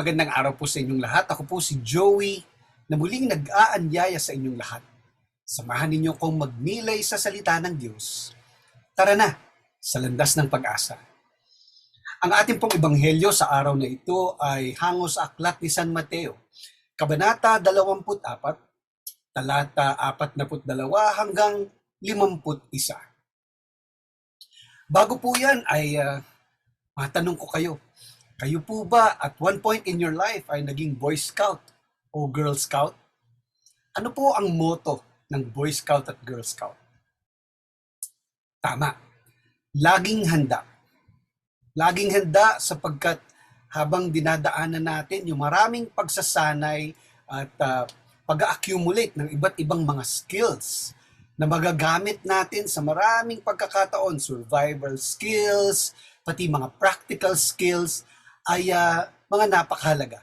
Magandang araw po sa inyong lahat. Ako po si Joey na muling nag-aanyaya sa inyong lahat. Samahan ninyo kong magnilay sa salita ng Diyos. Tara na sa landas ng pag-asa. Ang ating pong ebanghelyo sa araw na ito ay hango sa aklat ni San Mateo, Kabanata 24, talata 42 hanggang 51. Bago po yan ay uh, matanong ko kayo, kayo po ba at one point in your life ay naging Boy Scout o Girl Scout? Ano po ang motto ng Boy Scout at Girl Scout? Tama. Laging handa. Laging handa sapagkat habang dinadaanan natin yung maraming pagsasanay at uh, pag-accumulate ng iba't ibang mga skills na magagamit natin sa maraming pagkakataon, survival skills, pati mga practical skills, ay uh, mga napakahalaga.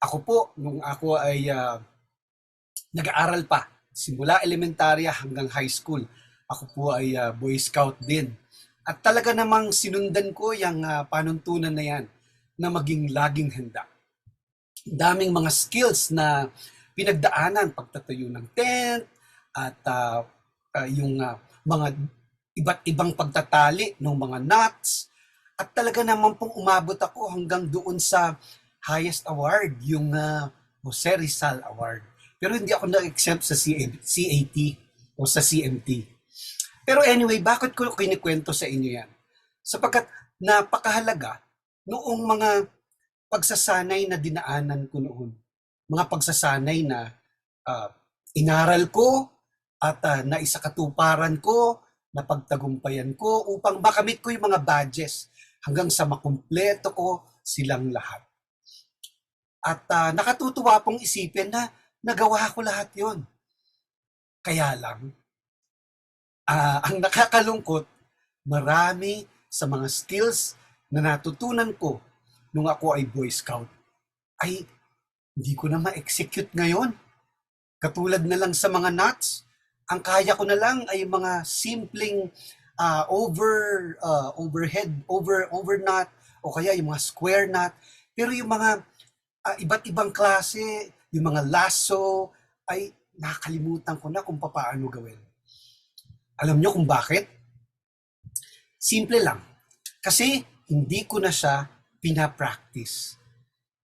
Ako po, nung ako ay uh, nag-aaral pa, simula elementarya hanggang high school, ako po ay uh, Boy Scout din. At talaga namang sinundan ko yung uh, panuntunan na yan na maging laging handa. Daming mga skills na pinagdaanan, pagtatayo ng tent, at uh, uh, yung uh, mga iba't ibang pagtatali ng mga knots, at talaga naman pong umabot ako hanggang doon sa highest award, yung uh, Jose Rizal Award. Pero hindi ako na-exempt sa CAT o sa CMT. Pero anyway, bakit ko kinikwento sa inyo yan? Sapagkat napakahalaga noong mga pagsasanay na dinaanan ko noon. Mga pagsasanay na uh, inaral ko at uh, naisakatuparan ko, napagtagumpayan ko upang makamit ko yung mga badges hanggang sa makumpleto ko silang lahat. At uh, nakatutuwa pong isipin na nagawa ko lahat yon. Kaya lang, uh, ang nakakalungkot, marami sa mga skills na natutunan ko nung ako ay Boy Scout ay hindi ko na ma-execute ngayon. Katulad na lang sa mga knots, ang kaya ko na lang ay mga simpleng uh, over uh, overhead, over over knot o kaya yung mga square knot. Pero yung mga uh, iba't ibang klase, yung mga lasso ay nakalimutan ko na kung paano gawin. Alam nyo kung bakit? Simple lang. Kasi hindi ko na siya pinapractice.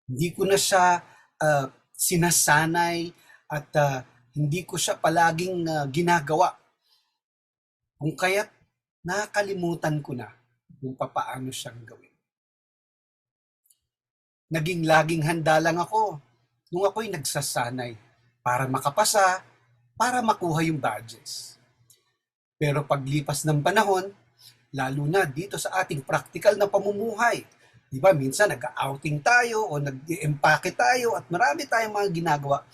Hindi ko na siya uh, sinasanay at uh, hindi ko siya palaging uh, ginagawa. Kung kaya't nakalimutan ko na kung papaano siyang gawin. Naging laging handa lang ako nung ako'y nagsasanay para makapasa, para makuha yung badges. Pero paglipas ng panahon, lalo na dito sa ating practical na pamumuhay. Di ba, minsan nag-outing tayo o nag-empake tayo at marami tayong mga ginagawa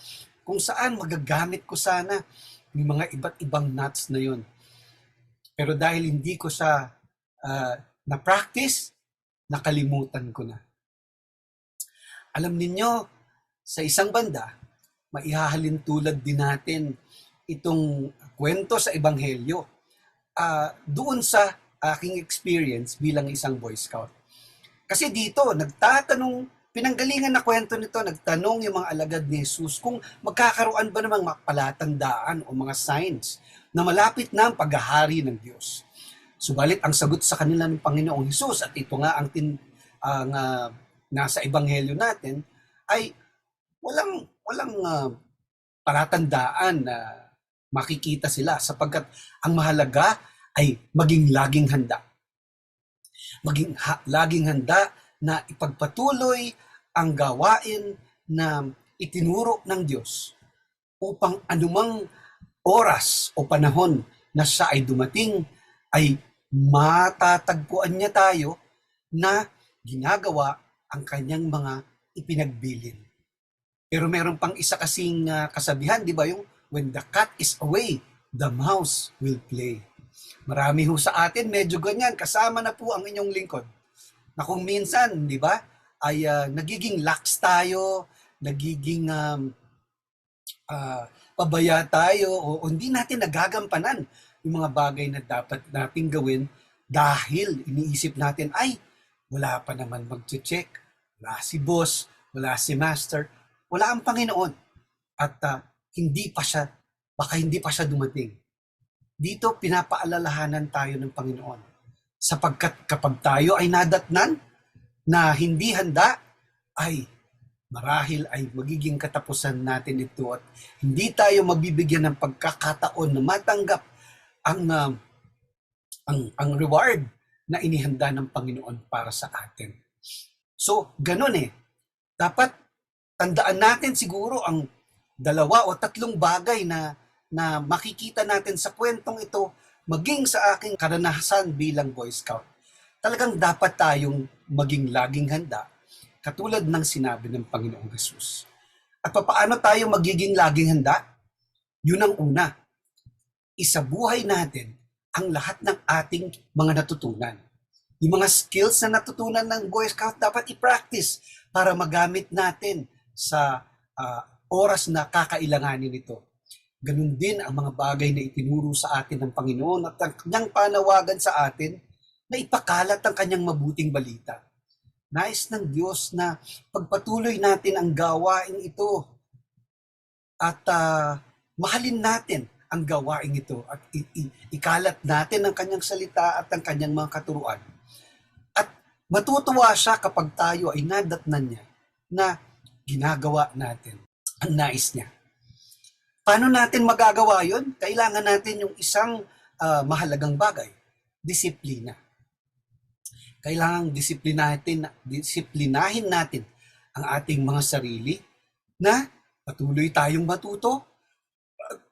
kung saan magagamit ko sana yung mga iba't ibang nuts na yun. Pero dahil hindi ko sa uh, na-practice, nakalimutan ko na. Alam ninyo, sa isang banda, maihahalin tulad din natin itong kwento sa Ebanghelyo uh, doon sa aking experience bilang isang Boy Scout. Kasi dito, nagtatanong, pinanggalingan na kwento nito, nagtanong yung mga alagad ni Jesus kung magkakaroon ba namang palatandaan o mga signs na malapit na ang paghahari ng Diyos. Subalit ang sagot sa kanila ng Panginoong Jesus at ito nga ang tin, ang uh, nasa ebanghelyo natin ay walang walang uh, palatandaan na makikita sila sapagkat ang mahalaga ay maging laging handa. Maging ha, laging handa na ipagpatuloy ang gawain na itinuro ng Diyos upang anumang oras o panahon na siya ay dumating ay matatagpuan niya tayo na ginagawa ang kanyang mga ipinagbilin. Pero meron pang isa kasing uh, kasabihan, di ba, yung when the cat is away, the mouse will play. Marami ho sa atin, medyo ganyan. Kasama na po ang inyong lingkod. Na kung minsan, di ba, ay uh, nagiging lax tayo, nagiging um, uh, pabaya tayo o, o hindi natin nagagampanan yung mga bagay na dapat nating gawin dahil iniisip natin, ay, wala pa naman mag-check, wala si boss, wala si master, wala ang Panginoon. At ah, hindi pa siya, baka hindi pa siya dumating. Dito pinapaalalahanan tayo ng Panginoon. Sapagkat kapag tayo ay nadatnan na hindi handa, ay marahil ay magiging katapusan natin ito at hindi tayo mabibigyan ng pagkakataon na matanggap ang ah, ang ang reward na inihanda ng Panginoon para sa atin. So, ganun eh. Dapat tandaan natin siguro ang dalawa o tatlong bagay na na makikita natin sa kwentong ito maging sa aking karanasan bilang Boy Scout. Talagang dapat tayong maging laging handa katulad ng sinabi ng Panginoong Jesus. At paano tayo magiging laging handa? Yun ang una. Isabuhay natin ang lahat ng ating mga natutunan. Yung mga skills na natutunan ng Boy Scout dapat i-practice para magamit natin sa ah, oras na kakailanganin ito. Ganun din ang mga bagay na itinuro sa atin ng Panginoon at ang kanyang panawagan sa atin na ipakalat ang kanyang mabuting balita. Nais ng Diyos na pagpatuloy natin ang gawain ito at ah, mahalin natin ang gawain ito at i- i- ikalat natin ang kanyang salita at ang kanyang mga katuruan. At matutuwa siya kapag tayo ay nadatnan niya na ginagawa natin ang nais niya. Paano natin magagawa yon? Kailangan natin yung isang ah, mahalagang bagay, disiplina. Kailangan disiplinahin, disiplinahin natin ang ating mga sarili na patuloy tayong matuto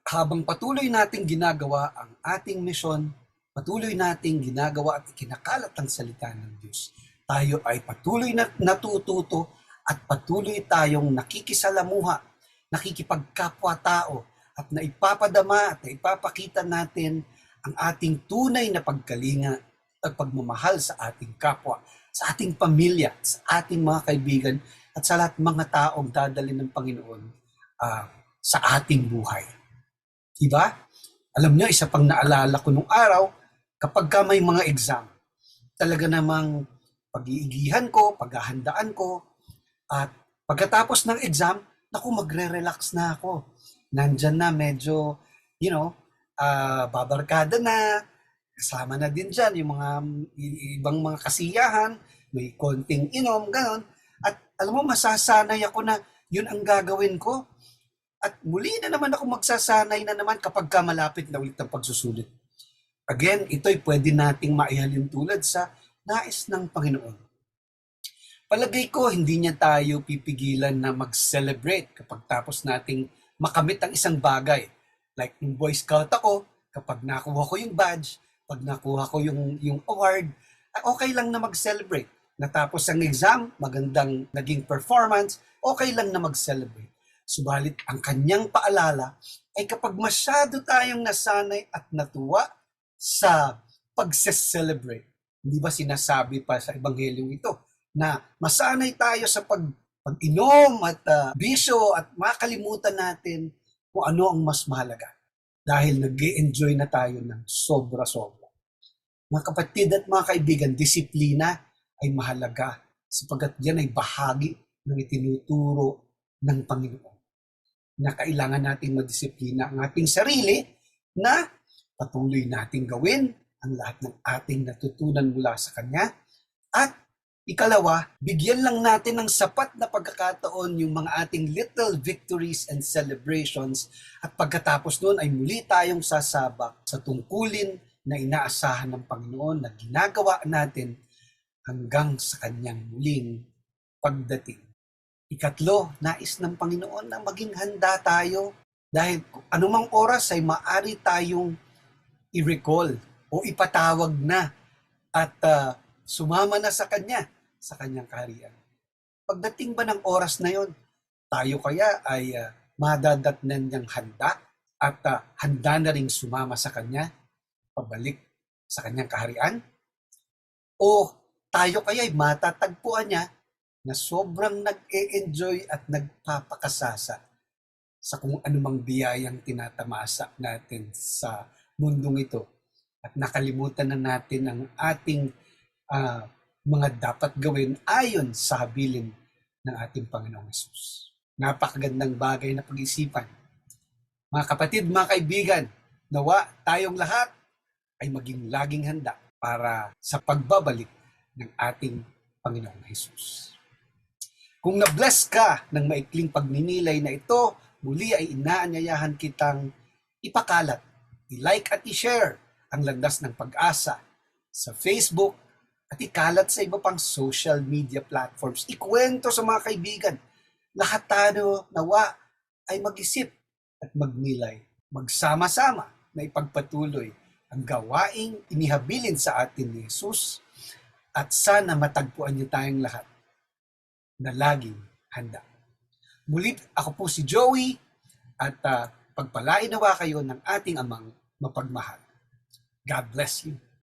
habang patuloy nating ginagawa ang ating misyon, patuloy nating ginagawa at ikinakalat ang salita ng Diyos. Tayo ay patuloy na natututo at patuloy tayong nakikisalamuha, nakikipagkapwa-tao at naipapadama at naipapakita natin ang ating tunay na pagkalinga at pagmamahal sa ating kapwa, sa ating pamilya, sa ating mga kaibigan at sa lahat mga taong dadali ng Panginoon ah, sa ating buhay. Diba? Alam niyo, isa pang naalala ko nung araw, kapag ka may mga exam, talaga namang pag-iigihan ko, paghahandaan ko, at pagkatapos ng exam, naku, magre-relax na ako. Nandyan na medyo, you know, ah, babarkada na, kasama na din dyan yung mga ibang mga kasiyahan, may konting inom, ganon. At alam mo, masasanay ako na yun ang gagawin ko. At muli na naman ako magsasanay na naman kapag ka malapit na ulit ang pagsusulit. Again, ito'y pwede nating maihalin tulad sa nais ng Panginoon. Palagay ko, hindi niya tayo pipigilan na mag-celebrate kapag tapos nating makamit ang isang bagay. Like yung Boy Scout ako, kapag nakuha ko yung badge, pag nakuha ko yung, yung award, ah, okay lang na mag-celebrate. Natapos ang exam, magandang naging performance, okay lang na mag-celebrate. Subalit ang kanyang paalala ay kapag masyado tayong nasanay at natuwa sa pagse-celebrate. Hindi ba sinasabi pa sa ebanghelyong ito na masanay tayo sa pag pag-inom at ah, bisyo at makalimutan natin kung ano ang mas mahalaga dahil nag enjoy na tayo ng sobra-sobra. Mga kapatid at mga kaibigan, disiplina ay mahalaga sapagkat yan ay bahagi ng itinuturo ng Panginoon na kailangan nating madisiplina ang ating sarili na patuloy nating gawin ang lahat ng ating natutunan mula sa Kanya. At ikalawa, bigyan lang natin ng sapat na pagkakataon yung mga ating little victories and celebrations at pagkatapos noon ay muli tayong sasabak sa tungkulin na inaasahan ng Panginoon na ginagawa natin hanggang sa Kanyang muling pagdating. Ikatlo, nais ng Panginoon na maging handa tayo dahil anumang oras ay maari tayong i-recall o ipatawag na at ah, sumama na sa Kanya, sa Kanyang kaharian. Pagdating ba ng oras na yon, tayo kaya ay ah, madadatnan niyang handa at ah, handa na ring sumama sa Kanya, pabalik sa Kanyang kaharian? O tayo kaya ay matatagpuan niya na sobrang nag-e-enjoy at nagpapakasasa sa kung anumang biyayang tinatamasa natin sa mundong ito at nakalimutan na natin ang ating ah, mga dapat gawin ayon sa habilin ng ating Panginoong Yesus. Napakagandang bagay na pag-isipan. Mga kapatid, mga kaibigan, nawa tayong lahat ay maging laging handa para sa pagbabalik ng ating Panginoong Hesus. Kung na-bless ka ng maikling pagninilay na ito, muli ay inaanyayahan kitang ipakalat, i-like at i-share ang landas ng pag-asa sa Facebook at ikalat sa iba pang social media platforms. Ikwento sa mga kaibigan. Lahat tayo nawa ay mag-isip at magnilay. Magsama-sama na ipagpatuloy ang gawaing inihabilin sa atin ni Jesus at sana matagpuan niyo tayong lahat na laging handa. Muli ako po si Joey at uh, pagpalain nawa kayo ng ating amang mapagmahal. God bless you.